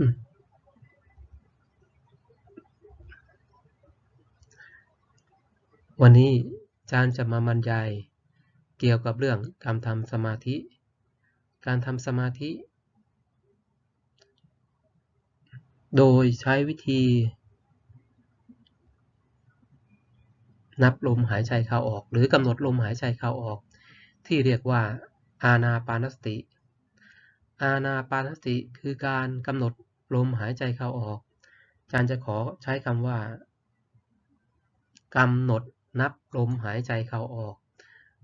วันนี้อาจารย์จะมาบรรยายเกี่ยวกับเรื่องการทำสมาธิ การทำสมาธิ โดยใช้วิธี นับลมหายใจเข้าออก หรือกำหนดลมหายใจเข้าออก ที่เรียกว่าอานาปานสติ อานาปานสติคือการกำหนด ลมหายใจเข้าออก อาจารย์จะขอใช้คำว่ากำหนดนับลมหายใจเข้าออก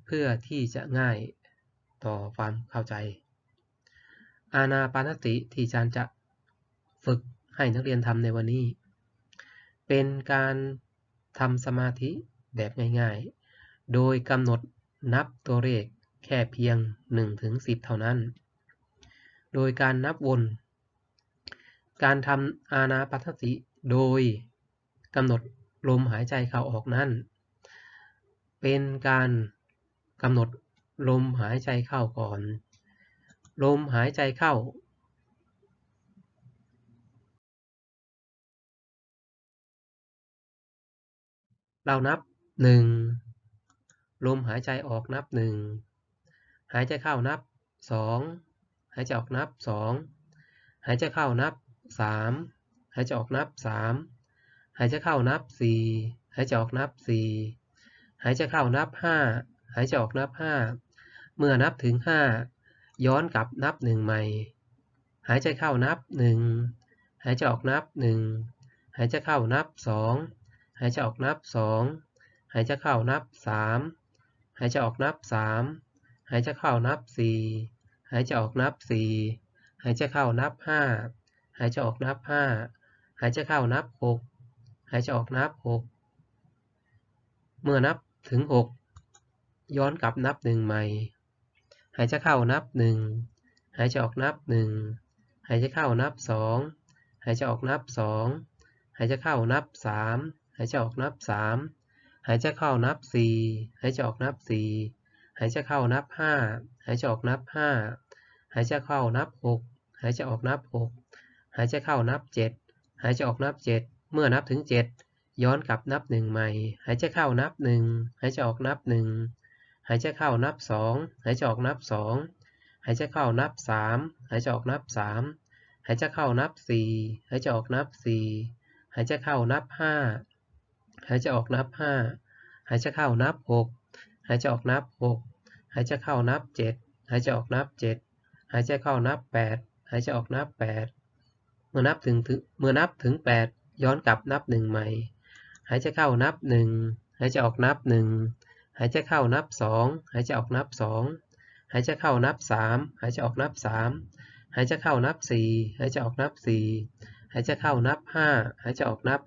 เพื่อที่จะง่ายต่อความเข้าใจ อานาปานสติที่อาจารย์จะฝึกให้นักเรียนทำในวันนี้ เป็นการทำสมาธิแบบง่ายๆ โดยกำหนดนับตัวเลขแค่เพียง1ถึง10 เท่านั้น โดยการนับวน การทำอานาปานสติโดยกำหนดลมหายใจเข้าออกนั้น เป็นการกำหนดลมหายใจเข้าก่อน ลมหายใจเข้า เรานับ1ลมหายใจออกนับ1หายใจเข้านับ2หายใจออกนับ2หายใจเข้านับ 3 หายใจออกนับ 3 หายใจเข้านับ 4 หายใจออกนับ 4 หายใจเข้านับ 5 หายใจออกนับ 5 เมื่อนับถึง 5 ย้อนกลับนับ 1 ใหม่ หายใจเข้านับ 1 หายใจออกนับ 1 หายใจเข้านับ 2 หายใจออกนับ 2 หายใจเข้านับ 3 หายใจออกนับ 3 หายใจเข้านับ 4 หายใจออกนับ 4 หายใจเข้านับ 5 หายใจออกนับ 5 หายใจเข้านับ 6 หายใจออกนับ 6 เมื่อนับถึง 6 ย้อนกลับนับ 1 ใหม่ หายใจเข้านับ 1 หายใจออกนับ 1 หายใจเข้านับ 2 หายใจออกนับ 2 หายใจเข้านับ 3 หายใจออกนับ 3 หายใจเข้านับ 4 หายใจออกนับ 4 หายใจเข้านับ 5 หายใจออกนับ 5 หายใจเข้านับ 6 หายใจออกนับ 6 หายใจเข้านับ 7 หายใจออกนับ 7 เมื่อนับถึง 7 ย้อนกลับนับ1ใหม่ หายใจเข้านับ 1 หายใจออกนับ 1 หายใจเข้านับ 2 หายใจออกนับ 2 หายใจเข้านับ 3 หายใจออกนับ 3 หายใจเข้านับ 4 หายใจออกนับ 4 หายใจเข้านับ 5 หายใจออกนับ 5 หายใจเข้านับ 6 หายใจออกนับ 6 หายใจเข้านับ 7 หายใจออกนับ 7 หายใจเข้านับ 8 หายใจออกนับ 8 มื่อนับถึงเมื่อนับถึง 8 ย้อนกลับนับ 1 ใหม่ หายใจเข้านับ 1 หายใจออกนับ 1 หายใจเข้านับ 2 หายใจออกนับ 2 หายใจเข้านับ 3 หายใจออกนับ 3 หายใจเข้านับ 4 หายใจออกนับ 4 หายใจเข้านับ 5 หายใจออกนับ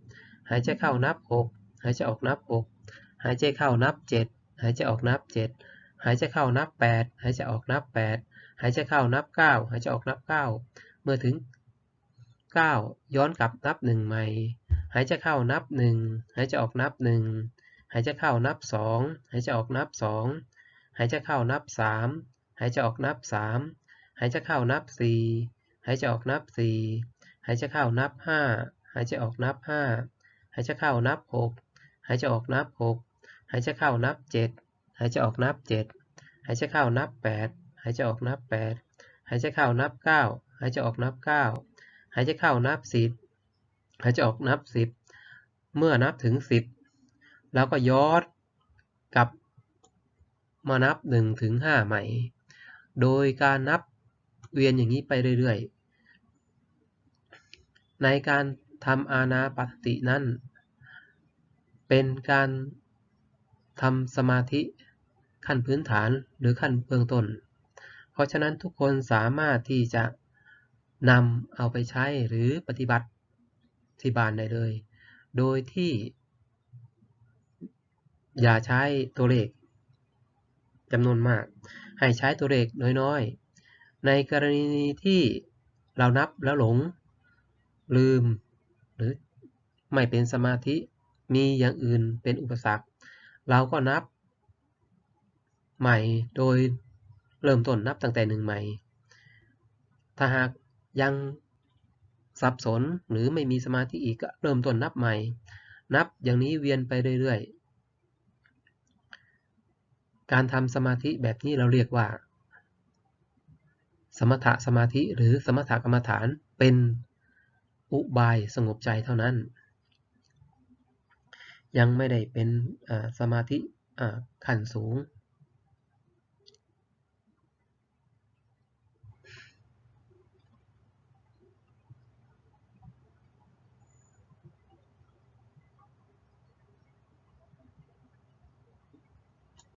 5 หายใจเข้านับ 6 หายใจออกนับ 6 หายใจเข้านับ 7 หายใจออกนับ 7 หายใจเข้านับ 8 หายใจออกนับ 8 หายใจเข้านับ 9 หายใจออกนับ 9 เมื่อถึง 9 ย้อนกลับนับ1ใหม่ หายใจเข้านับ 1 หายใจออกนับ 1 หายใจเข้านับ 2 หายใจออกนับ 2 หายใจเข้านับ 3 หายใจออกนับ 3 หายใจเข้านับ 4 หายใจออกนับ 4 หายใจเข้านับ 5 หายใจออกนับ 5 หายใจเข้านับ 6 หายใจออกนับ 6 หายใจเข้านับ 7 หายใจออกนับ 7 หายใจเข้านับ 8 หายใจออกนับ 8 หายใจเข้านับ 9 หายใจออกนับ 9ายใจเข้านับ10หายใจออกนับ10เมื่อนับถึง10แล้วก็ย้อนกลับมานับ1ถึง5ใหม่ โดยการนับเวียนอย่างนี้ไปเรื่อยๆ ในการทำอานาปตินั้น เป็นการทำสมาธิขั้นพื้นฐานหรือขั้นเบื้องต้น เพราะฉะนั้นทุกคนสามารถที่จะ นำเอาไปใช้หรือปฏิบัติที่บ้านได้เลย โดยที่ อย่าใช้ตัวเลขจำนวนมาก ให้ใช้ตัวเลขน้อยๆ ในกรณีที่เรานับแล้วหลง ลืม หรือไม่เป็นสมาธิมีอย่างอื่นเป็นอุปสรรค เราก็นับ ใหม่โดยเริ่มต้นนับตั้งแต่หนึ่งใหม่ ถ้าหาก ยังสับสนหรือไม่มีสมาธิอีกก็เริ่มต้นนับใหม่ นับอย่างนี้เวียนไปเรื่อยๆ การทำสมาธิแบบนี้เราเรียกว่า สมถะสมาธิหรือสมถกรรมฐานเป็นอุบายสงบใจเท่านั้น ยังไม่ได้เป็นสมาธิขั้นสูง